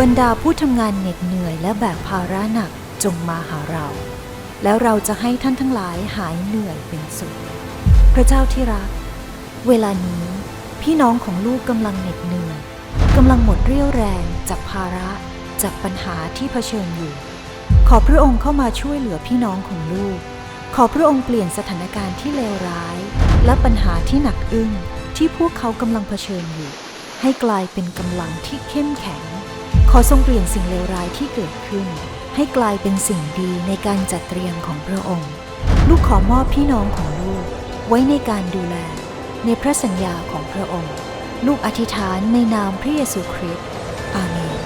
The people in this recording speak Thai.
บรรดาผู้ทำงานเหน็ดเหนื่อยและแบกภาระหนักจงมาหาเรา แล้วเราจะให้ท่านทั้งหลายหายเหนื่อยเป็นสุข พระเจ้าที่รัก เวลานี้พี่น้องของลูกกำลังเหน็ดเหนื่อยกำลังหมดเรี่ยวแรงจากภาระจากปัญหาที่เผชิญอยู่ ขอพระองค์เข้ามาช่วยเหลือพี่น้องของลูก ขอพระองค์เปลี่ยนสถานการณ์ที่เลวร้าย และปัญหาที่หนักอึ้งที่พวกเขากำลังเผชิญอยู่ ให้กลายเป็นกำลังที่เข้มแข็ง ขอทรงเปลี่ยนสิ่งเลวร้ายที่เกิดขึ้น ให้กลายเป็นสิ่งดีในการจัดเตรียมของพระองค์ ลูกขอมอบพี่น้องของลูก ไว้ในการดูแล ในพระสัญญาของพระองค์ ลูกอธิษฐานในนามพระเยซูคริสต์อาเมน